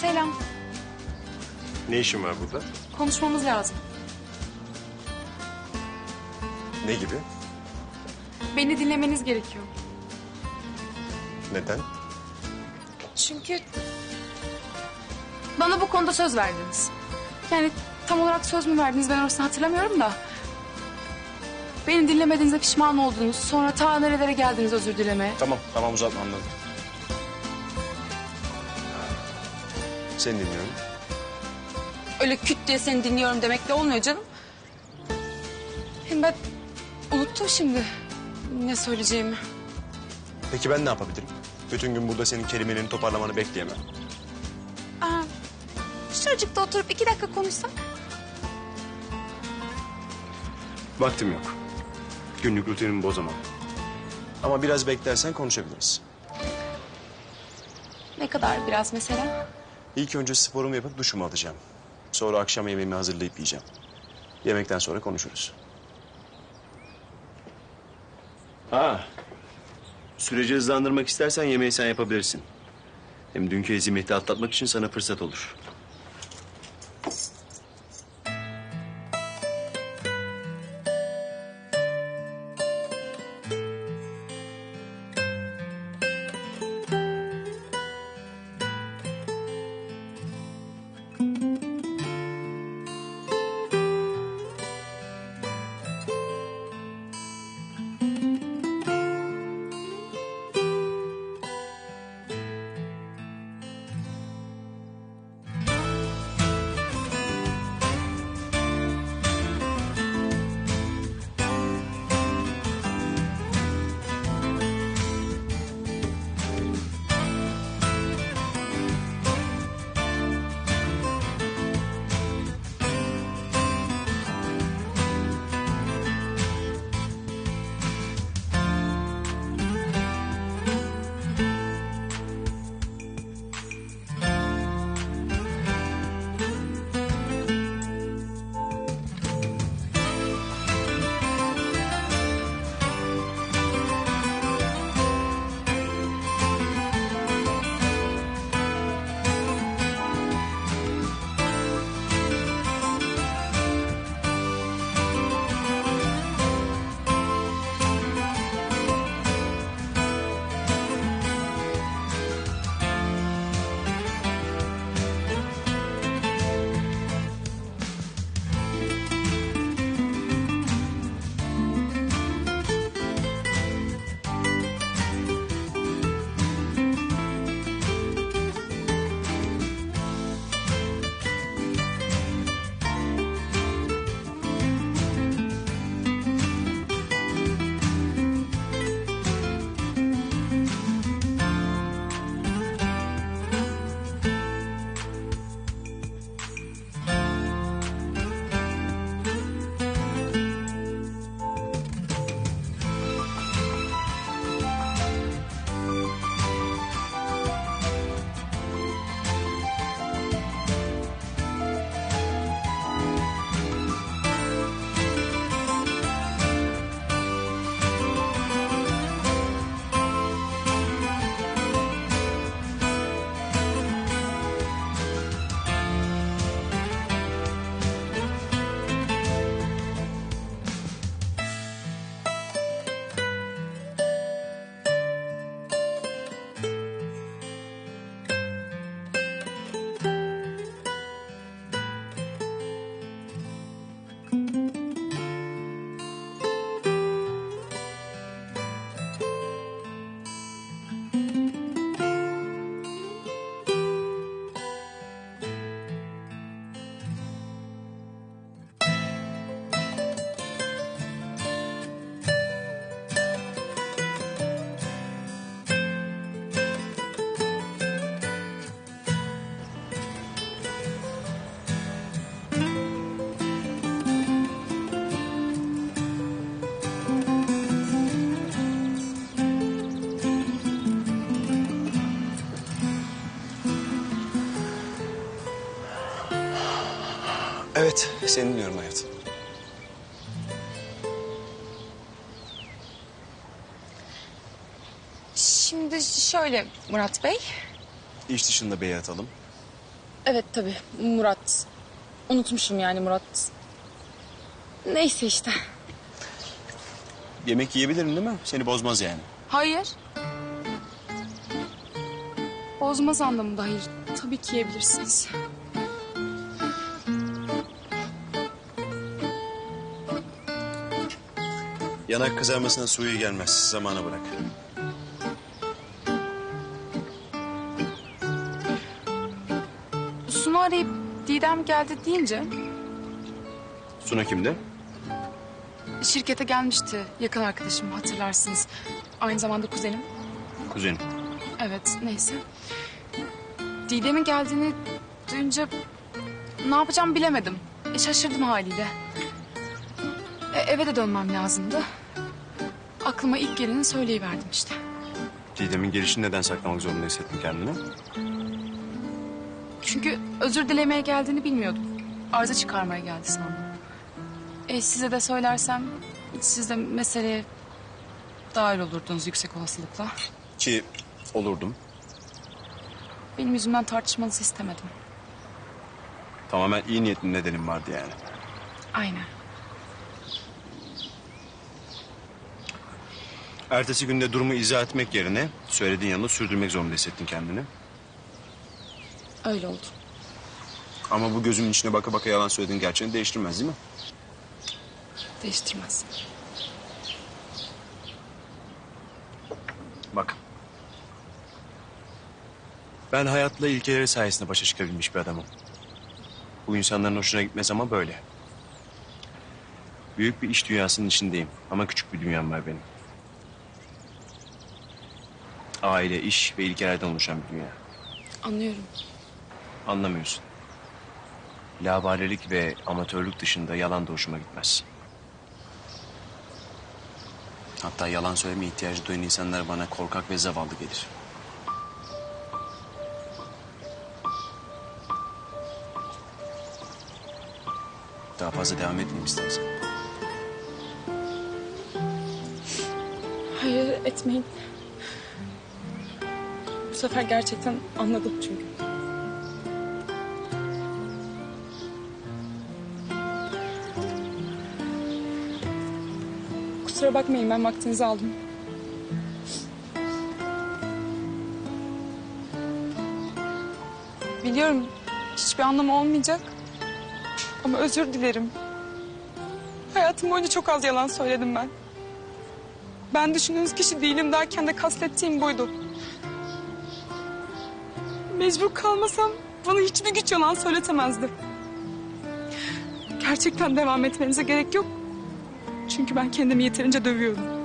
Selam. Ne işin var burada? Konuşmamız lazım. Ne gibi? Beni dinlemeniz gerekiyor. Neden? Çünkü bana bu konuda söz verdiniz. Yani tam olarak söz mü verdiniz ben orasını hatırlamıyorum da. Beni dinlemediğinize pişman oldunuz. Sonra ta nerelere geldiniz özür dilemeye. Tamam, tamam uzatma anladım. Seni dinliyorum. Öyle küt diye seni dinliyorum demekle olmuyor canım. Hem ben unuttum şimdi ne söyleyeceğimi. Peki ben ne yapabilirim? Bütün gün burada senin kelimelerini toparlamanı bekleyemem. Aa, şuracıkta oturup iki dakika konuşsak. Vaktim yok. Günlük rutinimi bozamam. Ama biraz beklersen konuşabiliriz. Ne kadar biraz mesela? İlk önce sporumu yapıp duşumu alacağım. Sonra akşam yemeğimi hazırlayıp yiyeceğim. Yemekten sonra konuşuruz. Ha. Süreci hızlandırmak istersen yemeği sen yapabilirsin. Hem dünkü ezimeti atlatmak için sana fırsat olur. Evet, seni dinliyorum hayatım. Şimdi şöyle Murat Bey. İş dışında bey atalım. Evet tabii Murat. Unutmuşum yani Murat. Neyse işte. Yemek yiyebilirim değil mi? Seni bozmaz yani. Hayır. Bozmaz anlamında hayır. Tabii ki yiyebilirsiniz. Yanak kızarmasına suyu gelmez. Zamana bırak. Sunu arayıp Didem geldi deyince Suna kimde? şirkete gelmişti yakın arkadaşım hatırlarsınız. Aynı zamanda kuzenim. Kuzenim. Evet neyse. Didem'in geldiğini duyunca ne yapacağımı bilemedim. E, şaşırdım haliyle. E, eve de dönmem lazımdı. Aklıma ilk geleni söyleyiverdim işte. Didem'in gelişini neden saklamak zorunda hissettin kendini? Çünkü özür dilemeye geldiğini bilmiyordum. Arıza çıkarmaya geldi sandım. E, size de söylersem siz de meseleye dahil olurdunuz yüksek olasılıkla. Ki olurdum. Benim yüzümden tartışmanızı istemedim. Tamamen iyi niyetli nedenim vardı yani. Aynen. Ertesi günde durumu izah etmek yerine söylediğin yanında sürdürmek zorunda hissettin kendini. Öyle oldu. Ama bu gözümün içine baka baka yalan söylediğin gerçeğini değiştirmez değil mi? Değiştirmez. Bak. Ben hayatla ilkeleri sayesinde başa çıkabilmiş bir adamım. Bu insanların hoşuna gitmez ama böyle. Büyük bir iş dünyasının içindeyim ama küçük bir dünyam var benim. Aile, iş ve ilkelerden oluşan bir dünya. Anlıyorum. Anlamıyorsun. Laubalilik ve amatörlük dışında yalan da hoşuma gitmez. Hatta yalan söyleme ihtiyacı duyan insanlar bana korkak ve zavallı gelir. Daha fazla devam etmeyeyim istersen. Hayır etmeyin. Sefer gerçekten anladım çünkü. Kusura bakmayın ben vaktinizi aldım. Biliyorum hiçbir anlamı olmayacak. Ama özür dilerim. Hayatım boyunca çok az yalan söyledim ben. Ben düşündüğünüz kişi değilim derken de kastettiğim buydu. Mecbur kalmasam bana hiçbir güç yalan söyletemezdi. Gerçekten devam etmenize gerek yok. Çünkü ben kendimi yeterince dövüyorum.